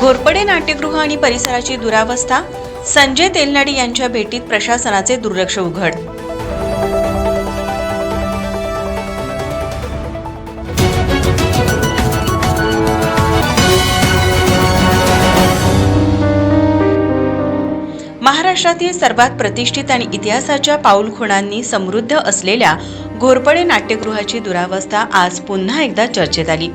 घोरपडे नाट्यगृह आणि परिसराची दुरावस्था संजय तेलनाडी यांच्या भेटीत प्रशासनाचे दुर्लक्ष उघड. महाराष्ट्रातील सर्वात प्रतिष्ठित आणि इतिहासाच्या पाऊलखुणांनी समृद्ध असलेल्या घोरपडे नाट्यगृहाची दुरावस्था आज पुन्हा एकदा चर्चेत आली.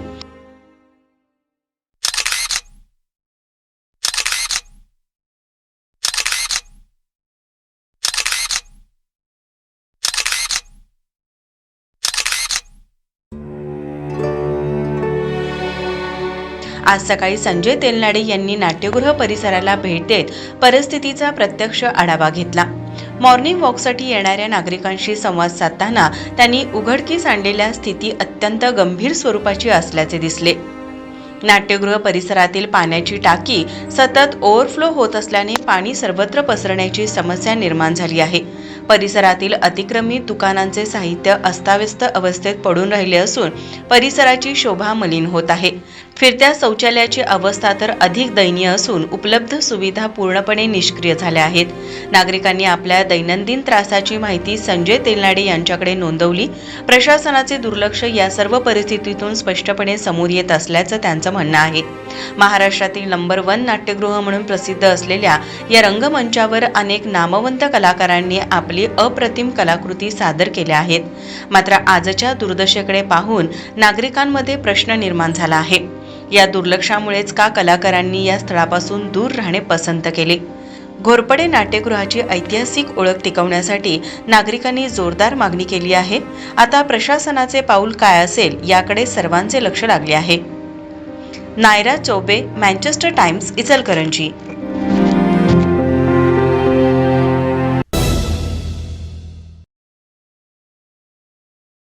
आज सकाळी संजय तेलनाडे यांनी नाट्यगृह परिसराला भेट देत परिस्थितीचा प्रत्यक्ष आढावा घेतला. मॉर्निंग वॉकसाठी येणाऱ्या नागरिकांशी संवाद साधताना त्यांनी उघडकीस आणलेल्या स्थिती अत्यंत गंभीर स्वरूपाची असल्याचे दिसले. नाट्यगृह परिसरातील पाण्याची टाकी सतत ओव्हरफ्लो होत असल्याने पाणी सर्वत्र पसरण्याची समस्या निर्माण झाली आहे. परिसरातील अतिक्रमित दुकानांचे साहित्य अस्ताव्यस्त अवस्थेत पडून राहिले असून परिसराची शोभा मलिन होत आहे. फिरत्या शौचालयाची अवस्था तर अधिक दयनीय असून उपलब्ध सुविधा पूर्णपणे निष्क्रिय झाल्या आहेत. नागरिकांनी आपल्या दैनंदिन त्रासाची माहिती संजय तेलनाडे यांच्याकडे नोंदवली. प्रशासनाचे दुर्लक्ष या सर्व परिस्थितीतून स्पष्टपणे समोर येत असल्याचं त्यांचं म्हणणं आहे. महाराष्ट्रातील नंबर वन नाट्यगृह म्हणून प्रसिद्ध असलेल्या या रंगमंचावर अनेक नामवंत कलाकारांनी आपली अप्रतिम कलाकृती सादर केल्या आहेत. मात्र आजच्या दुर्दशेकडे पाहून नागरिकांमध्ये प्रश्न निर्माण झाला आहे. या दुर्लक्षामुळेच का कलाकारांनी या स्थळापासून दूर राहणे पसंत केले? घोरपडे नाट्यगृहाची ऐतिहासिक ओळख टिकवण्यासाठी नागरिकांनी जोरदार मागणी केली आहे. आता प्रशासनाचे पाऊल काय असेल याकडे सर्वांचे लक्ष लागले आहे. Naira Choubey Manchester Times Ichalkaranji.